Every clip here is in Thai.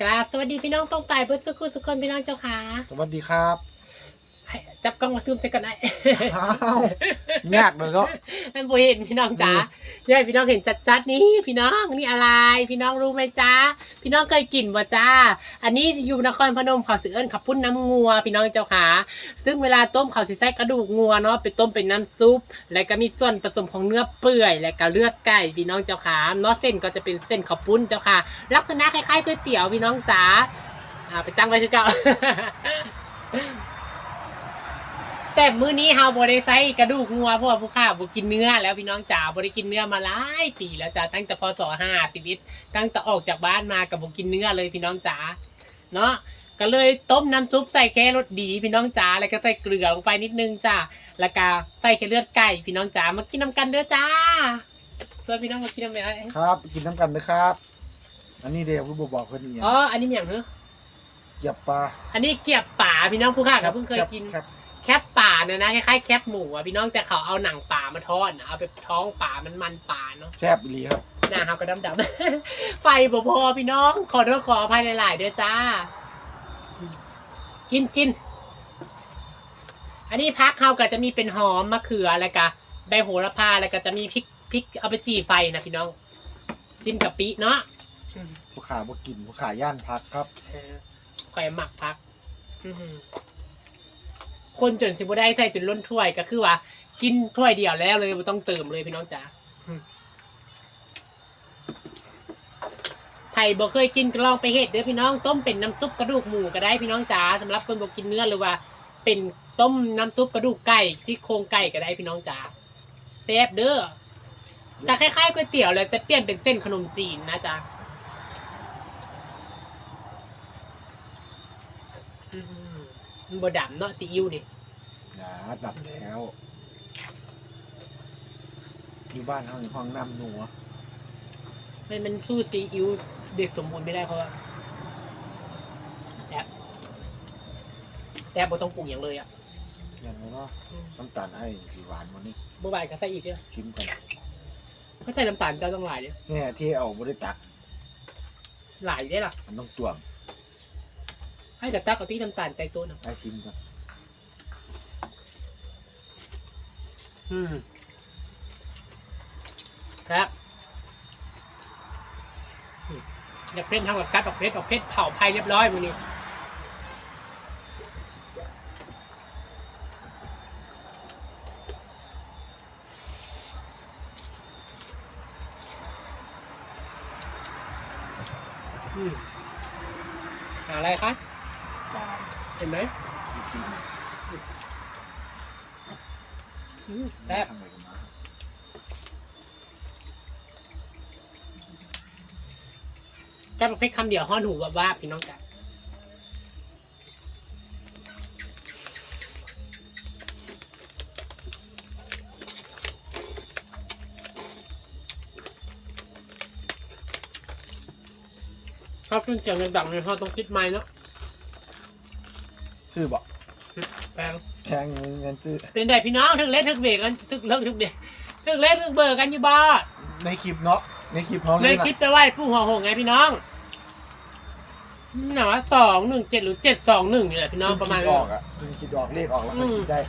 กราบสวัสดีพี่น้องต้องไปเพื่อสุขุสุขคนพี่น้องเจ้าค่ะ สวัสดีครับ จับกล้องมาซูมใส่กันได้อ้าวยากเลยเนาะท่านผู้เห็นพี่น้องจ๋าอืมอยากให้พี่น้องเห็นชัดๆนี่พี่น้องนี่อะไร พี่น้องรู้ไหมจ้าพี่น้องเคยกินบ่จ้า อันนี้อยู่นครพนมเขาสือเอิญขับปุ้นน้ำงัว พี่น้องเจ้าค่ะซึ่งเวลาต้มเขาสิใส่กระดูกงัวเนาะไปต้มเป็นน้ำซุป และก็มีส่วนผสมของเนื้อเปื่อย และก็เลือดไก่พี่น้องเจ้าค่ะเนาะเส้นก็จะเป็นเส้นข้าวปุ้นเจ้าค่ะลักษณะคล้ายๆก๋วยเตี๋ยวพี่น้องจ๋าอ่าไปตั้งไว้คือเก่า แต่มื้อนี้เฮาบ่ได้ใส่กระดูกงัวเพราะว่าผู้ข้าบ่กินเนื้อ แล้วพี่น้องจ๋าบ่ได้กินเนื้อมาหลายปีแล้วจ้าตั้งแต่พศ50ตั้งแต่ออกจากบ้านมาก็บ่กินเนื้อเลยพี่น้องจ๋าเนาะก็เลยต้มน้ำซุปใส่แค่รสดีพี่น้องจ๋าแล้วก็ใส่เกลือลงไปนิดนึงจ้าแล้วก็ใส่แค่เลือดไก่พี่น้องจ๋ามากินน้ำกันเด้อจ้าเพื่อพี่น้องมากินน้ำกันครับ กินน้ำกันนะครับ อันนี้เดี๋ยวคุณบอกเพื่อนอีกอย่างอ๋ออันนี้มีอย่างเหรอเกียบปลาอันนี้เกียบป่าพี่น้องผู้ข้าก็เพิ่งเคยกินครับแคบป่าเนี่ยนะคล้ายๆแคบหมูอะพี่น้องแต่เขาเอาหนังป่ามาทอดนะเอาไปท้องป่ามันมันป่าเนาะแซ่บอีหลีครับหน้าเขาก็ดำดำๆไฟบ่พอพี่น้องขอโทษขออภัยหลายๆเด้อจ้า กินกินอันนี้พักเขาก็จะมีเป็นหอมมะเขือแล้วก็ใบโหระพาแล้วก็จะมีพริกพริกเอาไปจี่ไฟนะพี่น้อง จิ้มกับปิเนาะอืมผู้ขาบ่กินผู้ขาย่านพักครับเออข่อยหมักพัก อื้อหือ คนจนสิบ่ได้ใส่จนล้นถ้วยก็คือว่า กินถ้วยเดียวแล้วเลยบ่ต้องเติมเลยพี่น้องจ๋าอืมไผ่บ่เคยกินก็ลองไปเฮ็ดเด้อพี่น้องต้มเป็นน้ำซุปกระดูกหมูก็ได้พี่น้องจ๋าสำหรับคนบ่กินเนื้อหรือว่า เป็นต้มน้ำซุปกระดูกไก่ซี่โครงไก่ก็ได้พี่น้องจ๋าแซ่บเด้อแต่คล้ายๆก๋วยเตี๋ยวเลยแต่เปลี่ยนเป็นเส้นขนมจีนนะจ๊ะ อืม มันบดำเนาะซีอิ๊วนี่อย่าดับแล้ว อยู่บ้านเขาในห้องน้ำหนัวมันมันสู้ซีอิ๊วเด็กสมบูรณ์ไม่ได้เพราะว่าแซ่บแซ่บบ่ต้องปรุงอย่างเลยอะอย่างนี้เนาะน้ำตาลไอ้สีหวานวันนี้บ่บายก็ใส่อีกเนี่ยชิมกันเขาใส่น้ำตาลเจ้าต้องหลายเนี่ยเนี่ยที่เอาบริตักหลายได้ล่ะมันต้องตวง ให้แต่ตักเอาที่น้ำตาลใจตัวหน่อยไอ้ชิมกันอืมครับอืมอยากเพ่นทำกับกัดออกเพชรออกเพชรเผาไผ่เรียบร้อยมือนี้อืมหาอะไรคะปลาเห็นไหมที่กินอืมแซ่บทำอะไรกันมาแค่ประเภทคำเดียวห้อนหูว่าว่าพี่น้องจ๋าถ้าขึ้นเสียงดังๆเนี่ยเราต้องคิดไม้เนาะ ซื้อบอกแปลงแพงเงินเงินซื้อเป็นไดพี่น้องถึงเล่นถึงเบรกกันถึงเลิกถึงเบรกถึงเล่นถึงเบอร์กันอยู่บ้าในคลิปเนาะในคลิปเขาเลเลยยคิดไปไหว้ผู้หัวหงไงพี่น้องน่ะว่าสองหนึ่งเจ็ดหรือเจ็ดสองหนึ่งนี่แหละพี่น้องประมาณคิดออกอะคุณคิดออกเลขออกแล้วค่อยคิดได้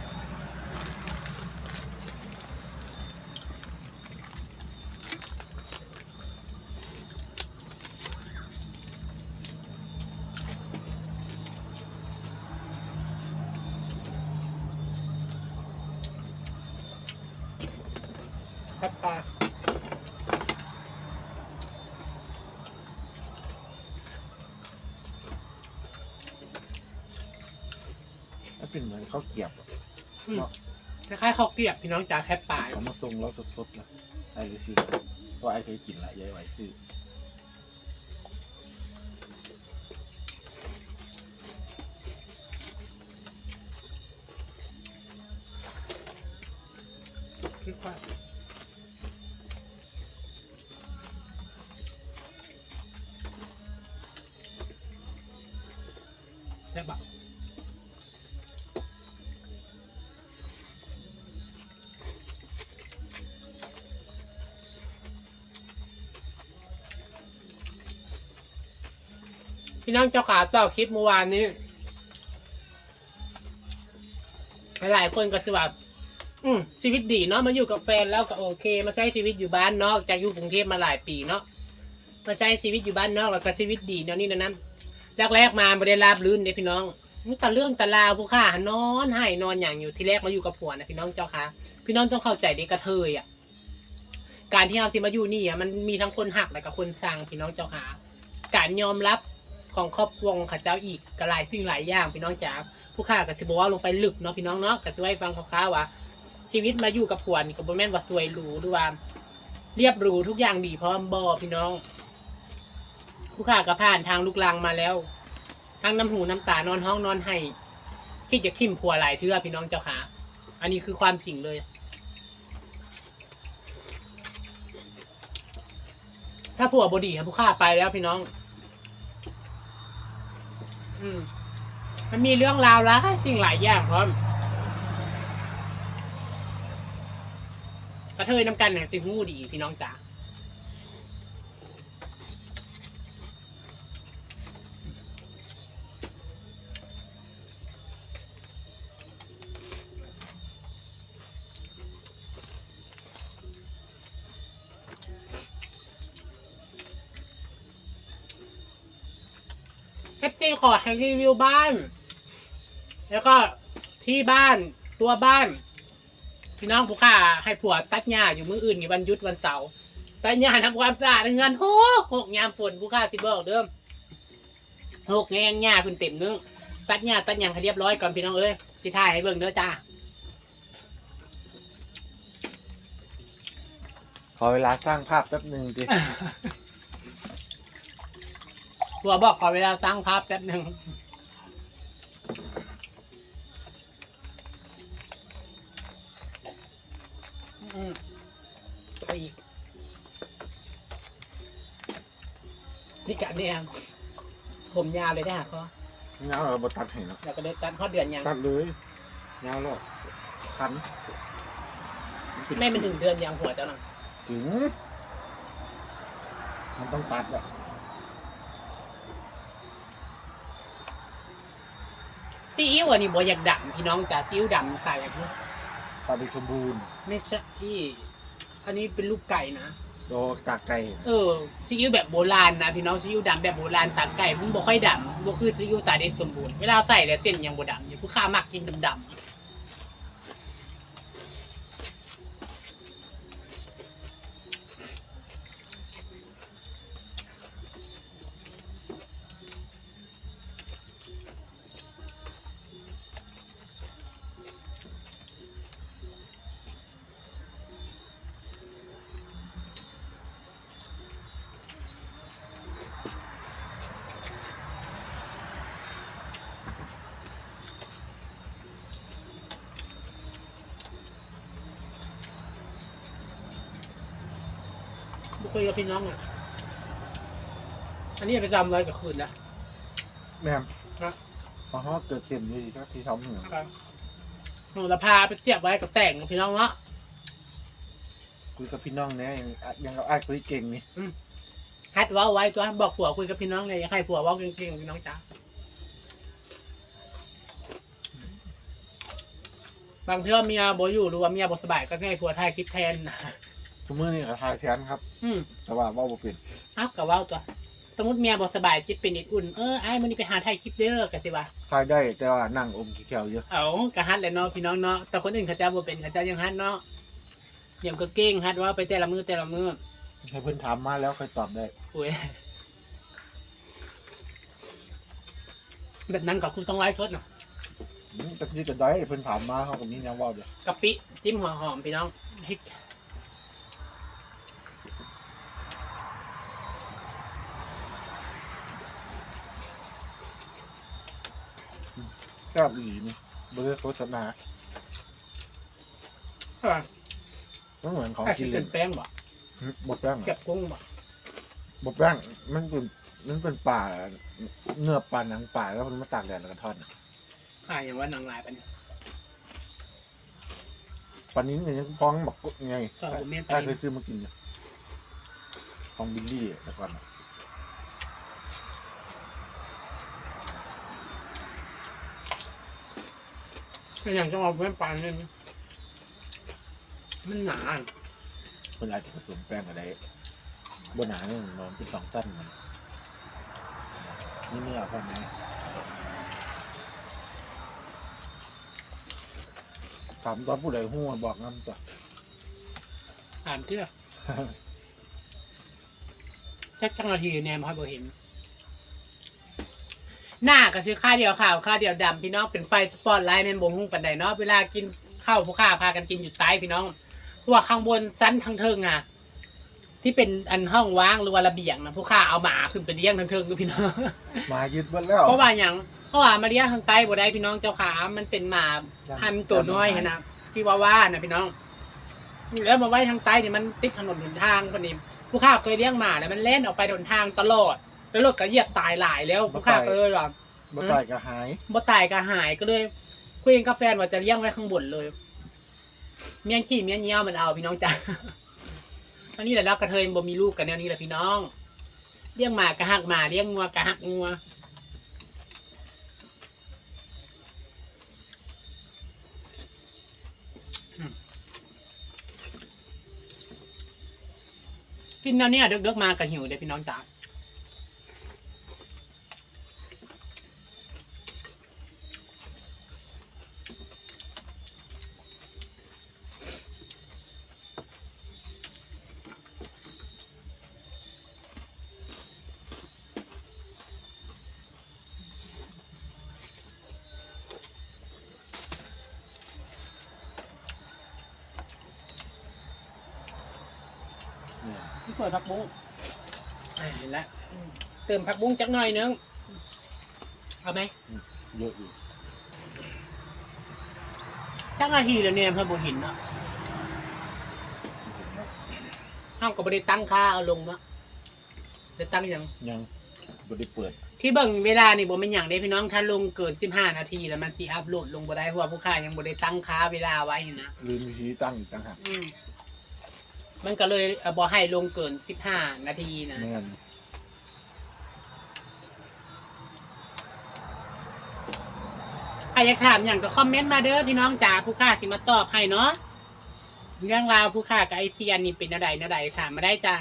ครับตาถ้าเป็นเหมือนข้าวเกรียบอะคล้ายๆข้าวเกรียบพี่น้องจ๋าแคบปลาเขามาทรงแล้วสดๆนะไอ้เลยซื้อเพราะไอ้เคยกินละยายไหวซื้อคือว่า แซ่บอะพี่น้องเจ้าขาเจ้าคลิปเมื่อวานนี้หลายคนก็สว่าอืมชีวิตดีเนาะมาอยู่กับแฟนแล้วก็โอเค มาใช้ชีวิตอยู่บ้านนอกจากอยู่กรุงเทพมาหลายปีเนาะมาใช้ชีวิตอยู่บ้านนอกแล้วก็ชีวิตดีเนาะนี่นะนั้น แรกมาไม่ได้ราบรื่นเด้พี่น้องนี่แต่เรื่องแต่ลาวผู้ข้านอนให้นอนอย่างอยู่ที่แรกมาอยู่กับผัวนะพี่น้องเจ้าค่ะ พี่น้องต้องเข้าใจเด็กกระเทยอะการที่เราสิมาอยู่นี่อะมันมีทั้งคนหักและกับคนสั่งพี่น้องเจ้าค่ะการยอมรับของครอบครัวของข้าเจ้าอีกก็หลายสิ่งหลายอย่างพี่น้องจ๋าผู้ข้าก็สิบอกว่าลงไปลึกเนาะพี่น้องเนาะก็สิไว้ฟังคร่าวๆว่า ชีวิตมาอยู่กับผัวนี่ก็บ่แม่นว่าสวยหรูหรือว่า เรียบหรูทุกอย่างดีพร้อมบ่พี่น้อง ผู้ข้าก็ผ่านทางลูกลังมาแล้วทั้งน้ำหูน้ำตานอนห้องนอนให้คิดจะทิ่มผัวหลายเทื่อพี่น้องเจ้าค่ะอันนี้คือความจริงเลยถ้าผัวบดีครับผู้ฆ่าไปแล้วพี่น้อง อืม มันมีเรื่องราวหลายสิ่งหลายอย่างพร้อม กระเทยน้ำกันเนี่ยสิหูดีพี่น้องจ๋า อฟซีขอให้รีวิวบ้าน แล้วก็ที่บ้านตัวบ้าน พี่น้องผู้ค่าให้ผัวตัดหญ้าอยู่มื้ออื่นนี่วันหยุดวันเสาร์ตัดหญ้าทำความสะอาดเงินโหหกยามฝนผู้ค่าสิบอกเดิมหกแงงหญ้าคุณเต็มนึงตัดหญ้าตัดหยังให้เรียบร้อยก่อนพี่น้องเอ้ยสิถ่ายให้เบิ่งเด้อจ้าขอเวลาสร้างภาพแป๊บหนึ่งดิ ผัวบอกขอเวลาสร้างภาพแป๊บหนึ่งอืมไปอีกนี่กะเนี่ยผมยาวเลยได้หะเขาเงาเราบตัดให้เนาะแล้วก็ได้ตัดฮอดเดือนยังตัดเลยเงาหรอกคันไม่เป็นถึงเดือนยังหัวเจ้าหน่ะถึงมันต้องตัดอะ ซีอิ๊วอันนี้บ่อยากดำพี่น้องจ๋าซีอิ๊วดำใส่อย่างนี้ตัดได้สมบูรณ์ไม่ใช่ที่อันนี้เป็นลูกไก่นะโตกากไก่เออซีอิ๊วแบบโบราณนะพี่น้องซีอิ๊วดำแบบโบราณตากไก่มันบ่ค่อยดำบ่คือซีอิ๊วตาเด็กสมบูรณ์เวลาใส่แล้วเส้นยังบ่ดำอยู่ผู้ข้ามักกินดำบ่ คุยกับพี่น้องอะ อันนี้ไปจำไว้กับคืนนะ แม่มครับพอเขาเกิดเต็มดีก็ที่ทำเหนือหนูจะพาไปเสียบไว้กับแต่งพี่น้องเนาะ คุยกับพี่น้องเนี่ยยังยังเราอ้ายคุยเก่งนี่ฮัดเว้าไว้ตัวบอกผัวคุยกับพี่น้องเลยอยากให้ผัวเว้าเก่งๆพี่น้องจ๋าบางเทื่อเมียบ่อยู่หรือว่าเมียบ่สบายก็ให้ผัวถ่ายคลิปแทนทุ กมื้อนี่ก็ทายแทนครับ อืมแต่ว่าเว่าบ่เป็นเอ้าก็เว้าตัว สมมติเมียบ่สบายจิตเป็นอีกอุ่น เออไอ้มันนี่ไปหาถ่ายคลิปเด้อก็สิว่าทายได้แต่ว่านั่งอมขี้แควเยอะเอาก็ฮัดแหละเนาะพี่น้องเนาะ แต่คนอื่นเขาเจ้าบ่เป็นเขาเจ้ายังฮัดเนาะอย่างก็เก่งฮัดว่าไปแต่ละมือแต่ละมือให้เพิ่นถามมาแล้วค่อยตอบได้โอ้ยแบบนั้นก็คุณต้องไลฟ์สดเนาะ อืมแต่นี่ก็ได้เพิ่นถามมาเขาก็มีแนวเว่าเด้อ กะปิจิ้มหัวหอมพี่น้องพริก แซ่บ อีหลีนี่บ่ได้โฆษณาอะมันเหมือนของอาจกิจะนเลเป็ยนแป้งบ่อืมบ่แป้งเก็บกุ้งบ่บ่แป้งมันเป็นมันเป็นป่าเนื้อปลาหนังป่าแล้วมันมาตากแดดแล้วก็ทอดอ่าอย่างว่านางลายปะเนี่ยปลานี้เนี่ยยังฟ้องบอกไงก็ผมเมียนไปถ้าเคยซื้อมากินอยู่ของบิลลี่แต่ก่อนอะ เป็นอย่างจังหวะแม่ปานเนี่ยมันหนาคนอาจจะผสมแป้งอะไรบนหนาเนี่ยนอนเป็นสองสั้นมันนี่ไม่เอาพอไหมถามตอนผู้ใดหัวบอกน้ำจ้ะถามเชื่อจักจังนาทีแนมครับบ่เห็น หน้าก็ชื่อค่าเดียวข่าวค่าเดียวดำพี่น้องเป็นไฟสปอตไลท์แมนบงหุ้งปันไดเนาะเวลากินข้าวผู้ข้าพากันกินอยู่ใต้พี่น้องเพราะว่าข้างบนชั้นทางเทิงอะที่เป็นอันห้องว่างหรือว่าระเบียงนะผู้ข้าเอาหมาขึ้นไปเลี้ยงทางเทิงดูพี่น้องมายึดไว้แล้วเพราะว่าอย่างเพราะว่ามาเลี้ยงทางใต้บ่ได้พี่น้องเจ้าขามันเป็นหมาพันธุ์ตัวน้อยหั้นนะที่ว่าว่านะพี่น้องแล้วมาไว้ทางใต้เนี่ยมันติดถนนหนทางพอดีผู้ข้าเคยเลี้ยงหมาแล้วมันเล่นออกไปหนทางตลอด แล้วรถก็เหยียบตายหลายแล้วผู้ข้าก็เลยว่าบ่ตายก็หายบ่ตายก็หายก็เลยคุยกับแฟนว่าจะเลี้ยงไว้ข้างบนเลย เมียนขี้เมียนเงี้ยวมันเอาพี่น้องจ้ะ อันนี้แหละแล้วกระเทยบ่มีลูกกันแนวนี้แหละพี่น้องเลี้ยงหมากระหักหมาเลี้ยงงัวกระหักงัวกินแนวเนี้ยเด็กๆมาก็หิวเด้อพี่น้องจ๋า เนี่ยพี่เปิดผักบุ้งอ่าเห็นแล้วอืมเติมผักบุ้งจักหน่อยนึงเอาไหมเยอะอยู่จักนาทีแล้วเนี่ยเพื่อนบุหินเนาะห้ามกับบริตั้งค่าเอาลงเนาะจะตั้งยัง ยังบ่ได้เปิด ที่เบิ่งเวลานี่บ่เป็นอย่างได้พี่น้องถ้าลงเกิน15นาที แล้วมันสิอัพโหลดลงบ่ได้เพราะว่าผู้ค้ายังบ่ได้ตั้งค่าเวลาไว้นะลืมวิธีตั้งอีกต่างหากอื มมันก็เลยเอ่อบ่ให้ลงเกิน15นาทีนะไม่งั้นใครอยากถามอย่างก็คอมเมนต์มาเด้อพี่น้องจ๋าผู้ค้าสิมาตอบให้เนาะเรื่องราวผู้ค้ากับไอเซียนนี่เป็นอะไรนะใดถามมาได้จ้า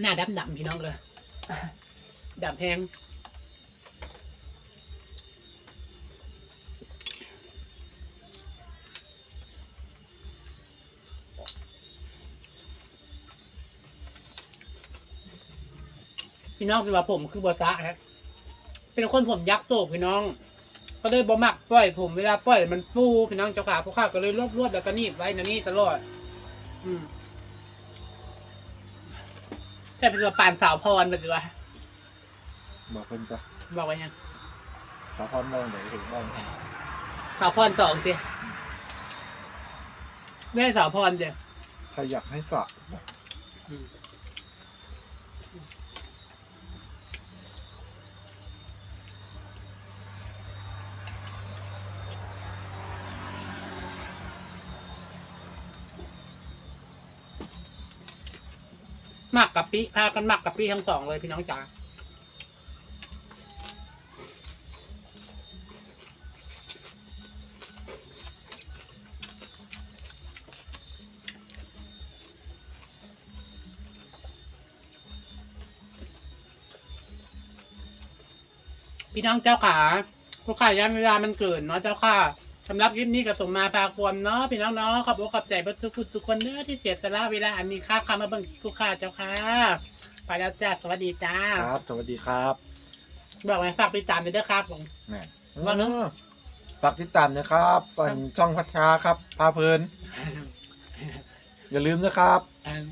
หน้าดำดำพี่น้องเลยดำแพงพี่น้องเป็นว่าผมคือบอซะครับเป็นคนผมยักษ์โศกพี่น้อง ก็เลยบ่มักปล่อย ผมเวลาปล่อยมันฟูพี่น้องเจ้าขาพวกข้าก็เลยรวบรวบแล้วก็หนีบไว้นะนี่ตลอด อืม ใช่เป็นตัวปานสาวพรเป็นตัวบอกเพิ่นจ้ะบอกว่ายังสาวพรมองไหนเห็นบ้างสาวพรสองสิไม่ใช่สาวพรเดียวใครอยากให้สระ หมักกับปิพากันหมักกับปิทั้งสองเลยพี่น้องจ๋าพี่น้องเจ้าขาพวกข้าย้ำเวลามันเกินเนาะเจ้าค่ะ สำหรับคลิปนี้ก็ส่งมาฝากความเนาะพี่น้องเนาะขอบอกขอบใจเบัสุขุสุขคนเนื้อที่เสียสละเวลาอันนี้ค่าคำมาเบิ่งทุกข้าเจ้าค่ะไปแล้วจ้าสวัสดีจ้าครับ สวัสดีครับบอกไว้ฝากติดตามด้วยเด้อครับผม แม่ว่าเนอะเออฝากติดตามนะครับฝั่งช่องพัชชาครับพาเพลิน อย่าลืมนะครับอืม